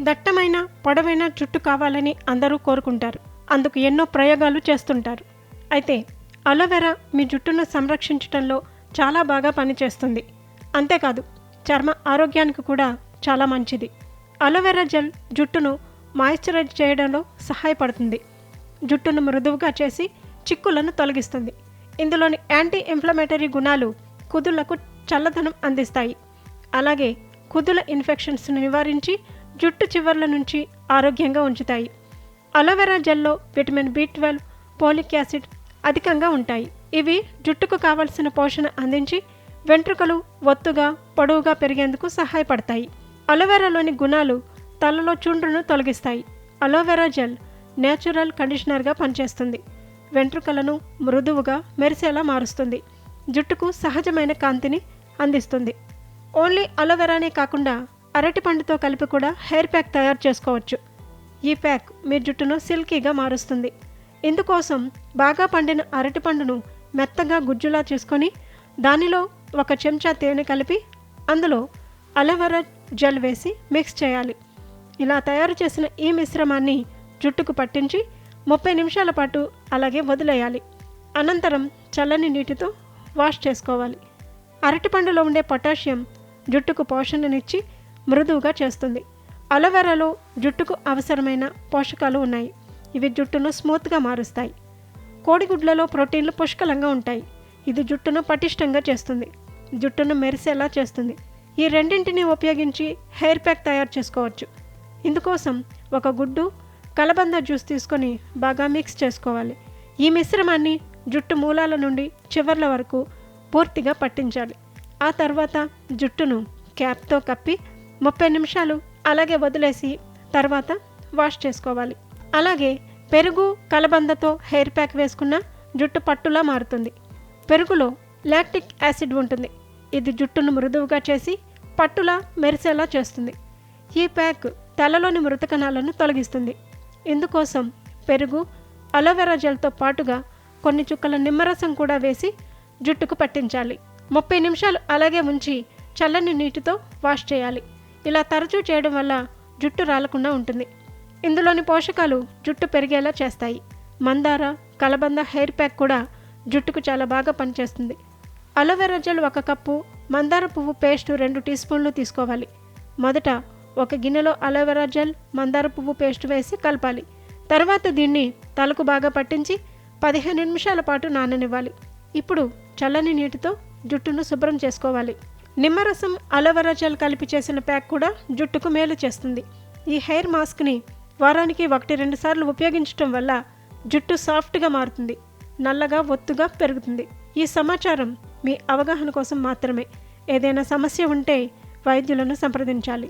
దట్టమైన పొడవైన జుట్టు కావాలని అందరూ కోరుకుంటారు. అందుకు ఎన్నో ప్రయోగాలు చేస్తుంటారు. అయితే అలోవెరా మీ జుట్టును సంరక్షించడంలో చాలా బాగా పనిచేస్తుంది. అంతేకాదు చర్మ ఆరోగ్యానికి కూడా చాలా మంచిది. అలోవెరా జెల్ జుట్టును మాయిశ్చరైజ్ చేయడంలో సహాయపడుతుంది. జుట్టును మృదువుగా చేసి చిక్కులను తొలగిస్తుంది. ఇందులోని యాంటీ ఇన్ఫ్లమేటరీ గుణాలు కుదుళ్ళకు చల్లదనం అందిస్తాయి. అలాగే కుదుల ఇన్ఫెక్షన్స్ను నివారించి జుట్టు చివర్ల నుంచి ఆరోగ్యంగా ఉంచుతాయి. Aloe vera జెల్లో vitamin B twelve folic acid అధికంగా ఉంటాయి. ఇవి జుట్టుకు కావలసిన పోషణ అందించి వెంట్రుకలు ఒత్తుగా పొడవుగా పెరిగేందుకు సహాయపడతాయి. అలోవెరాలోని గుణాలు తలలో చుండ్రును తొలగిస్తాయి. అలోవెరా జెల్ నేచురల్ కండిషనర్గా పనిచేస్తుంది. వెంట్రుకలను మృదువుగా మెరిసేలా మారుస్తుంది. జుట్టుకు సహజమైన కాంతిని అందిస్తుంది. ఓన్లీ అలోవెరానే కాకుండా అరటిపండుతో కలిపి కూడా హెయిర్ ప్యాక్ తయారు చేసుకోవచ్చు. ఈ ప్యాక్ మీ జుట్టును సిల్కీగా మారుస్తుంది. ఇందుకోసం బాగా పండిన అరటిపండును మెత్తగా గుజ్జులా చేసుకొని దానిలో ఒక చెంచా తేనె కలిపి అందులో అలోవెరా జెల్ వేసి మిక్స్ చేయాలి. ఇలా తయారు చేసిన ఈ మిశ్రమాన్ని జుట్టుకు పట్టించి ముప్పై నిమిషాల పాటు అలాగే వదిలేయాలి. అనంతరం చల్లని నీటితో వాష్ చేసుకోవాలి. అరటిపండులో ఉండే పొటాషియం జుట్టుకు పోషణనిచ్చి మృదువుగా చేస్తుంది. అలోవెరాలో జుట్టుకు అవసరమైన పోషకాలు ఉన్నాయి. ఇవి జుట్టును స్మూత్గా మారుస్తాయి. కోడిగుడ్లలో ప్రోటీన్లు పుష్కలంగా ఉంటాయి. ఇది జుట్టును పటిష్టంగా చేస్తుంది. జుట్టును మెరిసేలా చేస్తుంది. ఈ రెండింటిని ఉపయోగించి హెయిర్ ప్యాక్ తయారు చేసుకోవచ్చు. ఇందుకోసం ఒక గుడ్డు కలబంద జ్యూస్ తీసుకొని బాగా మిక్స్ చేసుకోవాలి. ఈ మిశ్రమాన్ని జుట్టు మూలాల నుండి చివర్ల వరకు పూర్తిగా పట్టించాలి. ఆ తర్వాత జుట్టును క్యాప్తో కప్పి ముప్పై నిమిషాలు అలాగే వదిలేసి తర్వాత వాష్ చేసుకోవాలి. అలాగే పెరుగు కలబందతో హెయిర్ ప్యాక్ వేసుకున్న జుట్టు పట్టులా మారుతుంది. పెరుగులో లాక్టిక్ యాసిడ్ ఉంటుంది. ఇది జుట్టును మృదువుగా చేసి పట్టులా మెరిసేలా చేస్తుంది. ఈ ప్యాక్ తలలోని మృత కణాలను తొలగిస్తుంది. ఇందుకోసం పెరుగు అలోవెరా జెల్తో పాటుగా కొన్ని చుక్కల నిమ్మరసం కూడా వేసి జుట్టుకు పట్టించాలి. ముప్పై నిమిషాలు అలాగే ఉంచి చల్లని నీటితో వాష్ చేయాలి. ఇలా తరచూ చేయడం వల్ల జుట్టు రాలకుండా ఉంటుంది. ఇందులోని పోషకాలు జుట్టు పెరిగేలా చేస్తాయి. మందార కలబంద హెయిర్ ప్యాక్ కూడా జుట్టుకు చాలా బాగా పనిచేస్తుంది. అలోవెరా జెల్ ఒక కప్పు మందార పువ్వు పేస్ట్ రెండు టీ స్పూన్లు తీసుకోవాలి. మొదట ఒక గిన్నెలో అలోవెరా జెల్ మందార పువ్వు పేస్ట్ వేసి కలపాలి. తర్వాత దీన్ని తలకు బాగా పట్టించి పదిహేను నిమిషాల పాటు నాననివ్వాలి. ఇప్పుడు చల్లని నీటితో జుట్టును శుభ్రం చేసుకోవాలి. నిమ్మరసం అలోవెరా జెల్ కలిపి చేసిన ప్యాక్ కూడా జుట్టుకు మేలు చేస్తుంది. ఈ హెయిర్ మాస్క్ని వారానికి ఒకటి రెండు సార్లు ఉపయోగించడం వల్ల జుట్టు సాఫ్ట్గా మారుతుంది నల్లగా ఒత్తుగా పెరుగుతుంది. ఈ సమాచారం మీ అవగాహన కోసం మాత్రమే. ఏదైనా సమస్య ఉంటే వైద్యులను సంప్రదించాలి.